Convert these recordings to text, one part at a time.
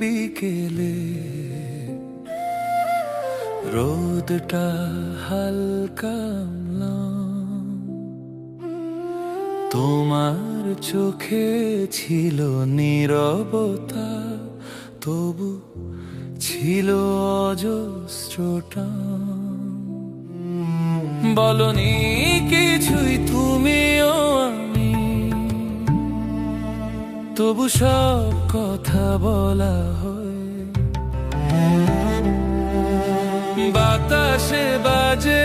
বিকেলে রোদটা হালকা। তোমার চোখে ছিল নীরবতা তবু ছিল অজস্রটা বলনি কিছুই তুমিও তবু সব কথা বলা হয়। বাতাসে বাজে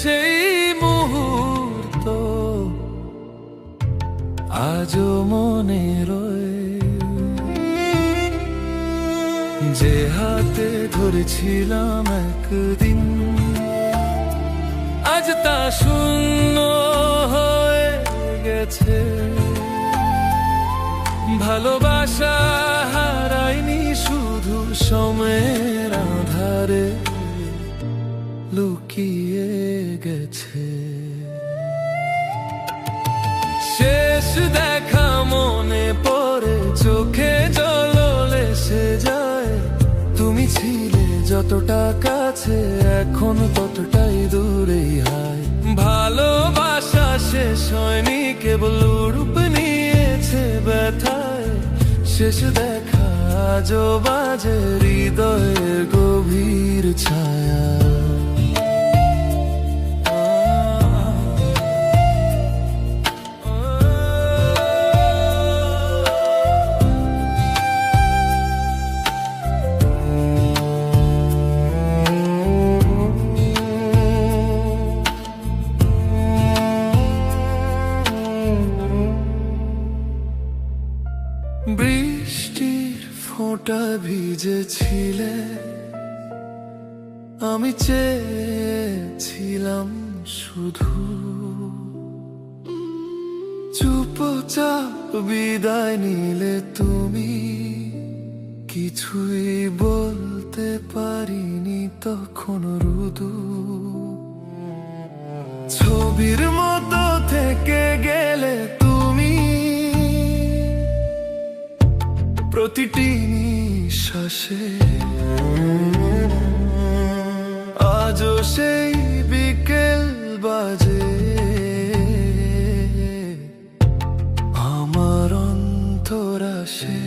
সেই মুহূর্ত আজও মনে যে হাতে ধরেছিলাম একদিন, আজ তা শূন্য হয়ে গেছে। ভালোবাসা হারায়নি শুধু সময়ের আধারে, লুকিয়ে গেছে। শেষ দেখা মনে পড়ে, চোখে জল এসে যায়। তুমি ছিলে যতটা কাছে, এখন ততটাই দূরেই হয়। ভালোবাসা শেষ হয়নি, কেবল রূপ নিয়েছে ব্যথায় শেষ দেখা আজও বাজে হৃদয়ের গভীর ছায়া। ফোঁটা ভিজেছিলে, আমি চেয়েছিলাম শুধু। চুপচাপ বিদায় নিলে তুমি, কিছুই বলতে পারিনি তখন রুদু। ছবির প্রতিটি নিঃশ্বাসে। আজও সেই বিকেল বাজে। আমার অন্তরাশে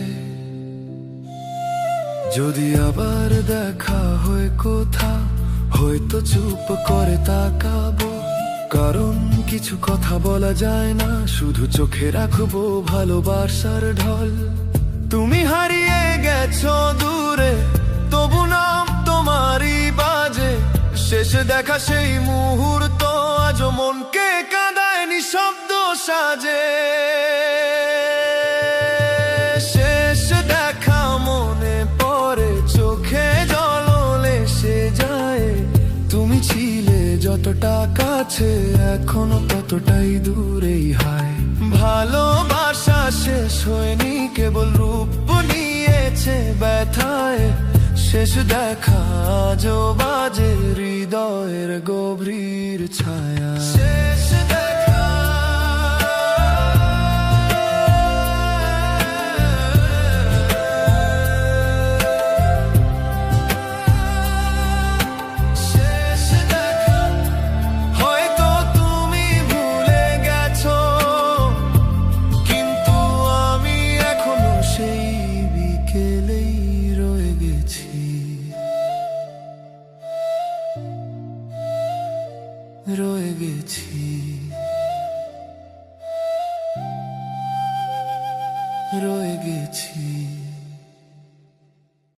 যদি আবার দেখা হয় কোথা হয়তো চুপ করে তাকাবো। কারণ কিছু কথা বলা যায় না, শুধু চোখে রাখব ভালোবাসার ঢল। তুমি হারিয়ে গেছো দূরে, তবু নাম তোমারই বাজে। শেষ দেখা সেই মুহূর্ত আজ মনকে কাঁদায় নিঃশব্দ সাজে। এখনও ততটাই দূরেই হয়। ভালোবাসা শেষ হয়নি, কেবল রূপ নিয়েছে ব্যথায়। শেষ দেখা আজও বাজে, হৃদয়ের গভীর ছায়া। শেষ রয়ে গেছি।